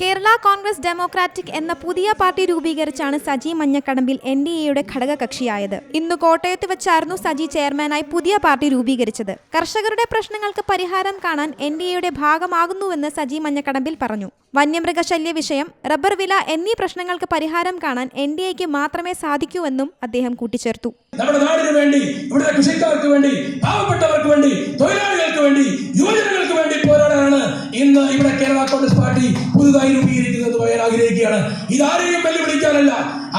Kerala Congress democratic എന്ന പുതിയ party രൂപീകരിച്ചാണ് സജി മഞ്ഞക്കടമ്പിൽ എൻ ഡി എയുടെ ഘടകകക്ഷിയായത്. ഇന്ന് കോട്ടയത്ത് വെച്ചായിരുന്നു സജി ചെയർമാനായി പുതിയ പാർട്ടി രൂപീകരിച്ചത്. കർഷകരുടെ പ്രശ്നങ്ങൾക്ക് പരിഹാരം കാണാൻ എൻ ഡി എയുടെ ഭാഗമാകുന്നുവെന്ന് സജി മഞ്ഞക്കടമ്പിൽ പറഞ്ഞു. വന്യമൃഗശല്യ വിഷയം റബ്ബർ വില എന്നീ പ്രശ്നങ്ങൾക്ക് പരിഹാരം കാണാൻ എൻ ഡി എക്ക് മാത്രമേ സാധിക്കൂവെന്നും അദ്ദേഹം കൂട്ടിച്ചേർത്തു. നമ്മുടെ ഇവിടുത്തെ കൃഷിക്കാർക്ക് വേണ്ടി പാവപ്പെട്ടവർക്ക് വേണ്ടി തൊഴിലാളികൾക്ക് വേണ്ടി യുവജനങ്ങൾക്ക് വേണ്ടി പോരാടാനാണ് ഇന്ന് ഇവിടെ കേരള കോൺഗ്രസ് ഇതാരെയും വെല്ലുവിളിക്കാനല്ല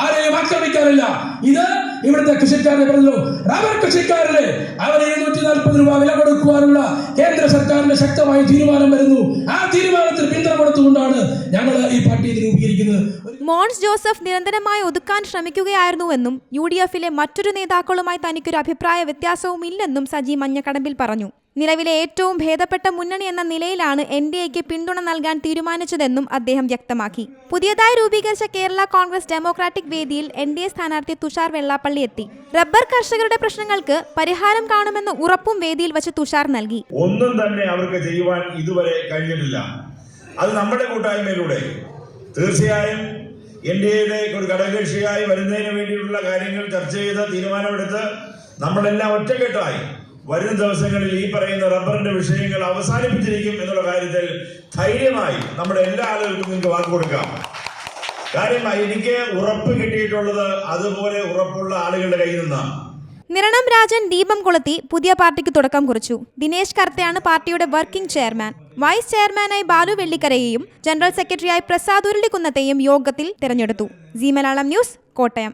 ആരെയും ആക്രമിക്കാനല്ല. ഇത് ഇവിടുത്തെ കൃഷിക്കാരനെ പറഞ്ഞു റബ്ബർ കൃഷിക്കാരന് അവർ ഇരുന്നൂറ്റി നാൽപ്പത് രൂപ വില കൊടുക്കുവാനുള്ള കേന്ദ്ര സർക്കാരിന്റെ ശക്തമായ തീരുമാനം വരുന്നു. ആ തീരുമാനത്തിൽ പിന്തുണ കൊടുത്തുകൊണ്ടാണ് ഞങ്ങൾ ഈ പാർട്ടി രൂപീകരിക്കുന്നത് മോൺസ് ജോസഫ് നിരന്തരമായി ഒതുക്കാൻ ശ്രമിക്കുകയായിരുന്നുവെന്നും യു ഡി എഫിലെ മറ്റൊരു നേതാക്കളുമായി തനിക്കൊരു അഭിപ്രായ വ്യത്യാസവും ഇല്ലെന്നും സജി മഞ്ഞക്കടമ്പിൽ പറഞ്ഞു. നിലവിലെ ഏറ്റവും ഭേദപ്പെട്ട മുന്നണി എന്ന നിലയിലാണ് എൻ ഡി എക്ക് പിന്തുണ നൽകാൻ തീരുമാനിച്ചതെന്നും അദ്ദേഹം വ്യക്തമാക്കി. പുതിയതായി രൂപീകരിച്ച കേരള കോൺഗ്രസ് ഡെമോക്രാറ്റിക് വേദിയിൽ എൻ ഡി എ സ്ഥാനാർത്ഥി തുഷാർ വെള്ളാപ്പള്ളി എത്തി. റബ്ബർ കർഷകരുടെ പ്രശ്നങ്ങൾക്ക് പരിഹാരം കാണുമെന്ന ഉറപ്പും വേദിയിൽ വച്ച് തുഷാർ നൽകി. ഒന്നും തന്നെ അവർക്ക് ചെയ്യുവാൻ ഇതുവരെ കഴിഞ്ഞിട്ടില്ല. അത് നമ്മുടെ കൂട്ടായ്മയിലൂടെ. തീർച്ചയായും എൻ ഡി എയുടെ ഒരു ഘടകകക്ഷിയായി വരുന്നതിന് വേണ്ടിയിട്ടുള്ള കാര്യങ്ങൾ ചർച്ച ചെയ്ത് തീരുമാനമെടുത്ത് നമ്മളെല്ലാം ഒറ്റക്കെട്ടായി. വരും ദിവസങ്ങളിൽ ഈ പറയുന്ന റബ്ബറിന്റെ വിഷയങ്ങൾ അവസാനിപ്പിച്ചിരിക്കും എന്നുള്ള കാര്യത്തിൽ ധൈര്യമായി നമ്മുടെ എല്ലാ ആളുകൾക്കും നിങ്ങൾക്ക് വാക്ക് കൊടുക്കാം. കാര്യം എനിക്ക് ഉറപ്പ് കിട്ടിയിട്ടുള്ളത് അതുപോലെ ഉറപ്പുള്ള ആളുകളുടെ കയ്യിൽ നിന്നാണ് നിരണം രാജൻ ദീപം കൊളുത്തി പുതിയ പാർട്ടിക്ക് തുടക്കം കുറിച്ചു. ദിനേശ് കർത്തയാണ് പാർട്ടിയുടെ വർക്കിംഗ് ചെയർമാൻ. വൈസ് ചെയർമാനായി ബാലു വെള്ളിക്കരയെയും ജനറൽ സെക്രട്ടറിയായി പ്രസാദ് ഉരുളിക്കുന്നത്തെയും യോഗത്തിൽ തിരഞ്ഞെടുത്തു. G Malayalam news Kottayam.